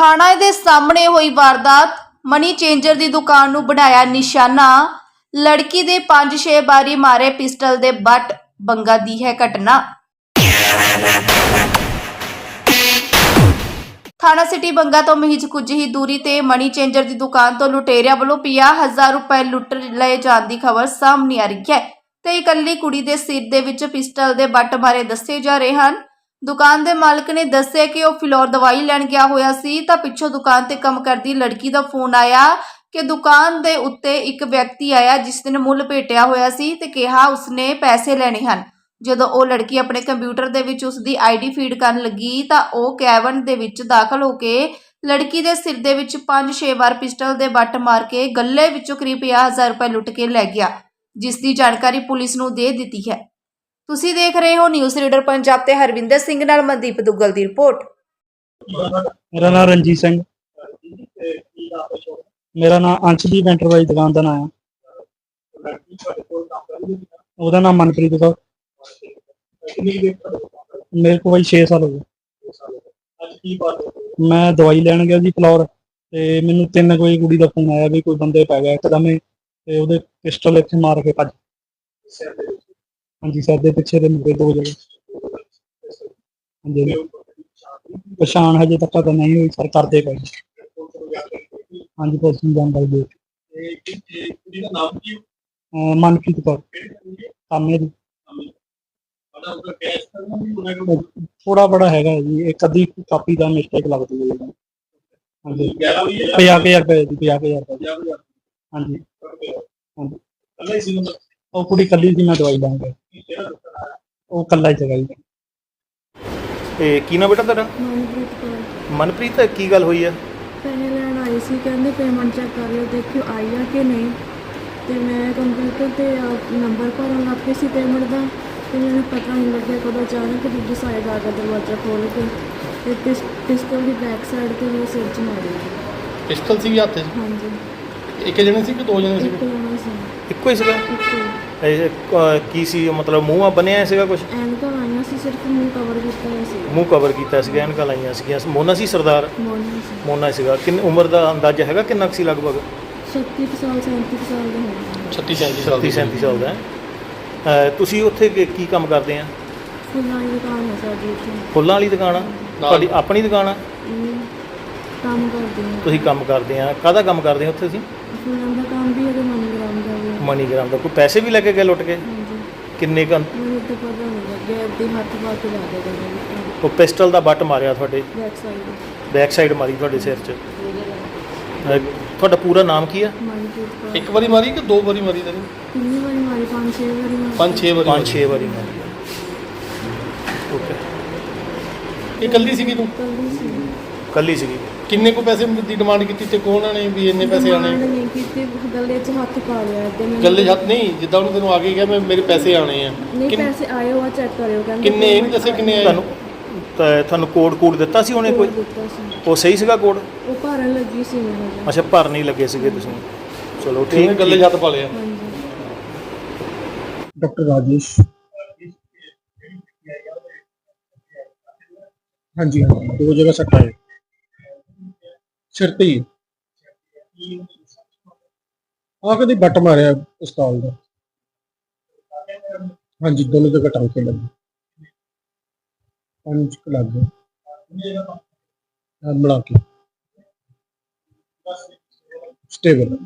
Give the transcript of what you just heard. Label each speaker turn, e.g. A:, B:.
A: ਥਾਣਾ ਦੇ ਸਾਹਮਣੇ ਹੋਈ ਵਾਰਦਾਤ। ਮਨੀ ਚੇਂਜਰ ਦੀ ਦੁਕਾਨ ਨੂੰ ਬਣਾਇਆ ਨਿਸ਼ਾਨਾ। ਲੜਕੀ ਦੇ 5-6 ਵਾਰੀ ਮਾਰੇ ਪਿਸਟਲ ਦੇ ਬੱਟ। ਬੰਗਾ ਦੀ ਹੈ ਘਟਨਾ। ਥਾਣਾ ਸਿਟੀ ਬੰਗਾ ਤੋਂ ਮਹਿਜ ਕੁਝ ਹੀ ਦੂਰੀ ਤੇ ਮਨੀ ਚੇਂਜਰ ਦੀ ਦੁਕਾਨ ਤੋਂ ਲੁਟੇਰਿਆਂ ਵੱਲੋਂ 50000 ਰੁਪਏ ਲੁੱਟ ਲਏ ਜਾਣ ਦੀ ਖਬਰ ਸਾਹਮਣੇ ਆ ਰਹੀ ਹੈ। ਤੇ ਇਕੱਲੀ ਕੁੜੀ ਦੇ ਸਿਰ ਦੇ ਵਿੱਚ ਪਿਸਟਲ ਦੇ ਬੱਟ ਮਾਰੇ ਦੱਸੇ ਜਾ ਰਹੇ ਹਨ। ਦੁਕਾਨ ਦੇ ਮਾਲਕ ਨੇ ਦੱਸਿਆ ਕਿ ਉਹ ਫਿਲੌਰ ਦਵਾਈ ਲੈਣ ਗਿਆ ਹੋਇਆ ਸੀ, ਤਾਂ ਪਿੱਛੋਂ ਦੁਕਾਨ ਤੇ ਕੰਮ ਕਰਦੀ ਲੜਕੀ ਦਾ ਫੋਨ ਆਇਆ ਕਿ ਦੁਕਾਨ ਦੇ ਉੱਤੇ ਇੱਕ ਵਿਅਕਤੀ ਆਇਆ ਜਿਸ ਨੇ ਮੁੱਲ ਭੇਟਿਆ ਹੋਇਆ ਸੀ ਤੇ ਕਿਹਾ ਉਸਨੇ ਪੈਸੇ ਲੈਣੇ ਹਨ। ਜਦੋਂ ਉਹ ਲੜਕੀ ਆਪਣੇ ਕੰਪਿਊਟਰ ਦੇ ਵਿੱਚ ਉਸਦੀ ਆਈਡੀ ਫੀਡ ਕਰਨ ਲੱਗੀ, ਤਾਂ ਉਹ ਕੈਬਨ ਦੇ ਵਿੱਚ ਦਾਖਲ ਹੋ ਕੇ ਲੜਕੀ ਦੇ ਸਿਰ ਦੇ ਵਿੱਚ 5-6 ਵਾਰ ਪਿਸਟਲ ਦੇ ਬੱਟ ਮਾਰ ਕੇ ਗੱਲੇ ਵਿੱਚੋਂ ਕਰੀਬ 50000 ਰੁਪਏ ਲੁੱਟ ਕੇ ਲੈ ਗਿਆ, ਜਿਸ ਦੀ ਜਾਣਕਾਰੀ ਪੁਲਿਸ ਨੂੰ ਦੇ ਦਿੱਤੀ ਹੈ। ਤੁਸੀਂ ਦੇਖ ਰਹੇ ਹੋ ਨਿਊਜ਼ ਰੀਡਰ ਪੰਜਾਬ ਤੇ ਹਰਵਿੰਦਰ ਸਿੰਘ ਨਾਲ ਮਨਦੀਪ ਦੁੱਗਲ ਦੀ ਰਿਪੋਰਟ।
B: ਮੇਰਾ ਨਾਮ ਰਣਜੀਤ ਸਿੰਘ। ਮੇਰਾ ਨਾਮ ਅੰਸ਼ਦੀਪ ਐਂਟਰਪ੍ਰਾਈਜ਼ ਦੁਕਾਨ ਦਾ ਨਾਮ ਹੈ ਉਹਦਾ ਨਾਮ ਮਨਪ੍ਰੀਤ ਕੌਰ। ਮੇਰੇ ਕੋਲ ਬਈ 6 ਸਾਲ ਹੋ ਗਏ। ਮੈਂ ਦਵਾਈ ਲੈਣ ਗਿਆ ਜੀ ਫਲੋਰ ਤੇ ਮੈਨੂੰ 3 ਵਜੇ ਕੁੜੀ ਦਾ ਫੋਨ ਆਇਆ ਵੀ ਕੋਈ ਬੰਦੇ ਪੈ ਗਿਆ ਇੱਕਦਮ ਹੀ ਤੇ ਉਹਦੇ ਪਿਸਟਲ ਇੱਥੇ ਮਾਰ ਕੇ ਭੱਜ ਹਾਂਜੀ ਸਿਰ ਦੇ ਪਿੱਛੇ ਦੇ ਮੁਰੇ ਦੋ ਜਗ੍ਹਾ ਹਾਂਜੀ ਪਛਾਣ ਹਜੇ ਤੱਕ ਤਾਂ ਨਹੀਂ ਹੋਈ ਸਰ ਕਰਦੇ ਪਏ ਹਾਂਜੀ ਪੁਲਿਸ ਨੂੰ ਜਾਣਕਾਰੀ ਦੇ ਅਹ ਮਨਪ੍ਰੀਤ ਕੌਰ। ਕਾਮੇ ਦੀ ਥੋੜਾ ਬੜਾ ਹੈਗਾ ਜੀ, ਇੱਕ ਅੱਧੀ ਕਾਪੀ ਦਾ ਮਿਸਟੇਕ ਲੱਗਦੀ ਹੈ ਜੀ। ਹਾਂਜੀ। 50000 ਰੁਪਏ ਦੀ 50000 ਰੁਪਏ ਹਾਂਜੀ। ਹਾਂਜੀ। ਉਹ ਕੁੜੀ ਕੱਲੀ ਸੀ ਮੈਂ ਦਵਾਈ ਲਾਂਗਾ ਉਹ ਕੱਲਾ ਹੀ ਸੀਗਾ ਜੀ।
C: ਇਹ ਕੀ ਨਾ ਬੇਟਾ ਤੇਰਾ
D: ਮਨਪ੍ਰੀਤ ਕੌਰ।
C: ਮਨਪ੍ਰੀਤ ਕੀ ਗੱਲ ਹੋਈ ਆ?
D: ਪੈਸੇ ਲੈਣ ਆਈ ਸੀ ਕਹਿੰਦੇ ਪੇਮੈਂਟ ਚੈੱਕ ਕਰ ਲਿਓ ਦੇਖਿਓ ਆਈ ਆ ਕਿ ਨਹੀਂ। ਤੇ ਮੈਂ ਕੰਪਿਊਟਰ ਤੇ ਨੰਬਰ ਭਰਨ ਲੱਗ ਪਈ ਸੀ ਪੇਮੈਂਟ ਦਾ ਤੇ ਮੈਨੂੰ ਪਤਾ ਨਹੀਂ ਲੱਗਿਆ ਕਦੋਂ ਅਚਾਨਕ ਦੂਜੀ ਸਾਈਡ ਆ ਗਿਆ ਦਰਵਾਜ਼ਾ ਖੋਲ ਕੇ। ਤੇ ਪਿਸ- ਪਿਸਤੌਲ ਦੀ ਬੈਕ ਸਾਈਡ ਤੇ ਮੇਰੇ ਸਿਰ 'ਚ ਮਾਰੀ
E: ਪਿਸਟਲ ਸੀ ਵੀ ਹੱਥ 'ਚ?
D: ਹਾਂਜੀ।
E: ਇੱਕ ਜਣੇ ਸੀ ਕਿ ਦੋ ਜਣੇ ਸੀ?
D: ਇੱਕ ਜਣਾ ਸੀ।
C: ਇੱਕੋ ਹੀ ਸੀਗਾ?
D: ਇੱਕ
C: ਇਹ, ਅਹ, ਕੀ ਸੀ? ਮਤਲਬ ਮੂੰਹ ਆ ਬਣਿਆ ਸੀਗਾ ਕੁਝ
D: ਐਨਕਾਂ ਆਈਆਂ ਸੀ ਸਿਰਫ ਮੂੰਹ ਕਵਰ ਕੀਤਾ ਹੋਇਆ ਸੀ
C: ਮੂੰਹ ਕਵਰ ਕੀਤਾ ਸੀਗਾ ਐਨਕਾਂ ਲਾਈਆਂ ਸੀਗੀਆਂ। ਮੋਨਾ ਸੀ ਸਰਦਾਰ?
D: ਮੋਨਾ ਸੀ।
C: ਮੋਨਾ ਸੀਗਾ। ਕਿੰਨੀ ਉਮਰ ਦਾ ਅੰਦਾਜ਼ਾ ਹੈਗਾ ਕਿੰਨਾ ਕੁ ਸੀ ਲਗਭਗ?
D: 36 ਕੁ ਸਾਲ 37 ਕੁ ਸਾਲ ਦਾ ਹੋਣਾ
E: 36 37 ਸਾਲ
C: 30 37 ਸਾਲ ਦਾ ਹੈ ਅਹ, ਤੁਸੀਂ ਉੱਥੇ ਕੀ ਕੀ ਕੰਮ ਕਰਦੇ ਆ?
D: ਫੁੱਲਾਂ ਦੀ ਦੁਕਾਨ ਹੈ ਸਾਡੀ ਇੱਥੇ
C: ਫੁੱਲਾਂ ਵਾਲੀ ਦੁਕਾਨ ਆ? ਤੁਹਾਡੀ ਆਪਣੀ ਦੁਕਾਨ ਆ?
D: ਇਹ ਕੰਮ ਕਰਦੀ ਹਾਂ
C: ਤੁਸੀਂ ਕੰਮ ਕਰਦੇ ਆ। ਕਾਹਦਾ ਕੰਮ ਕਰਦੇ ਆ ਉੱਥੇ ਤੁਸੀਂ?
D: ਫੁੱਲਾਂ ਦਾ ਕੰਮ ਵੀ ਹੈ ਤੇ ਹੈ।
C: ਮਨੀਗ੍ਰਾਮ ਦਾ ਕੋਈ ਪੈਸੇ ਵੀ ਲੈ ਕੇ ਗਏ ਲੁੱਟ ਕੇ?
D: ਹਾਂਜੀ।
C: ਕਿੰਨੇ ਕੁ
D: ਮੈਨੂੰ ਤਾਂ ਪਤਾ ਨਹੀਂ ਲੱਗਿਆ ਅੱਧੇ ਹੱਥ ਪਾ ਕੇ ਲਾ ਦੇ ਦੇ
C: ਉਹ ਪਿਸਟਲ ਦਾ ਬੱਟ ਮਾਰਿਆ ਤੁਹਾਡੇ?
D: Back side.
C: ਬੈਕ ਸਾਈਡ ਮਾਰੀ ਤੁਹਾਡੇ ਸਿਰ 'ਚ? ਅਹ, ਤੁਹਾਡਾ ਪੂਰਾ ਨਾਮ ਕੀ ਆ?
D: ਕੌਰ।
E: ਇੱਕ ਵਾਰੀ ਮਾਰੀ ਕਿ ਦੋ ਵਾਰੀ ਮਾਰੀ ਤੈਨੂੰ
D: ਕਿੰਨੀ ਵਾਰੀ ਮਾਰੀ ਪੰਜ ਛੇ ਵਾਰੀ ਮਾਰੀ।
E: ਪੰਜ ਛੇ ਵਾਰੀ
C: ਪੰਜ ਛੇ ਵਾਰੀ ਮਾਰੀ। ਓਕੇ।
E: ਇਹ ਕੱਲੀ ਸੀਗੀ ਤੂੰ?
D: ਸੀ
C: ਕੱਲੀ ਸੀਗੀ।
E: ਕਿੰਨੇ ਕੋ ਪੈਸੇ ਦੀ ਡਿਮਾਂਡ ਕੀਤੀ ਤੇ ਕੋਣ ਨੇ ਵੀ ਇੰਨੇ ਪੈਸੇ ਆਣੇ?
D: ਨਹੀਂ ਕੀਤੀ ਗੱਲੇ 'ਚ ਹੱਥ ਪਾ ਲਿਆ ਤੇ ਮੈਂ
E: ਗੱਲੇ ਹੱਥ ਨਹੀਂ ਜਿੱਦਾਂ ਉਹਨੇ ਤੈਨੂੰ ਆ ਕੇ ਕਿਹਾ ਮੈਂ ਮੇਰੇ ਪੈਸੇ ਆਣੇ ਆ।
D: ਨਹੀਂ
E: ਕਿੰਨ-
D: ਪੈਸੇ ਆਏ ਹੋ ਚੈੱਕ ਕਰਿਓ ਕਹਿੰਦੇ
E: ਕਿੰਨੇ ਇਹ ਨਹੀਂ ਦੱਸੇ ਕਿੰਨੇ ਆਏ?
C: ਤੁਹਾਨੂੰ ਤਾਂ ਤੁਹਾਨੂੰ ਕੋਡ ਕੋਡ ਦਿੱਤਾ ਸੀ ਉਹਨੇ ਕੋਈ?
D: ਕੋਡ ਦਿੱਤਾ ਸੀ।
C: ਉਹ ਸਹੀ ਸੀਗਾ ਕੋਡ
D: ਉਹ ਭਰਨ ਲੱਗੀ ਸੀ ਮੈਨੂੰ
C: ਅੱਛਾ ਭਰ ਨਹੀਂ ਲੱਗੇ ਸੀਗੇ ਤੁਸੀਂ। ਚਲੋ
E: ਉਹਨੇ
C: ਠੀਕ
E: ਗੱਲੇ ਹੱਥ ਪਾ ਲਿਆ।
D: ਹਾਂਜੀ।
B: ਡਾਕਟਰ ਰਾਜੇਸ਼। ਹਾਂਜੀ ਹਾਂ ਦੋ ਜਗ੍ਹਾ ਸੱਟ ਆਏ। ਸਿਰ ਤੇ ਹੀ ਆ ਕਦੇ ਬੱਟ ਮਾਰਿਆ ਪਿਸਤੌਲ ਦਾ। ਹਾਂਜੀ, ਦੋਨੋਂ ਜਗ੍ਹਾ ਟਾਂਕੇ ਲੱਗੇ। ਪੰਜ ਕੁ ਲੱਗ ਗਏ। ਆ ਮਿਲਾ ਕੇ। ਸਟੇਬਲ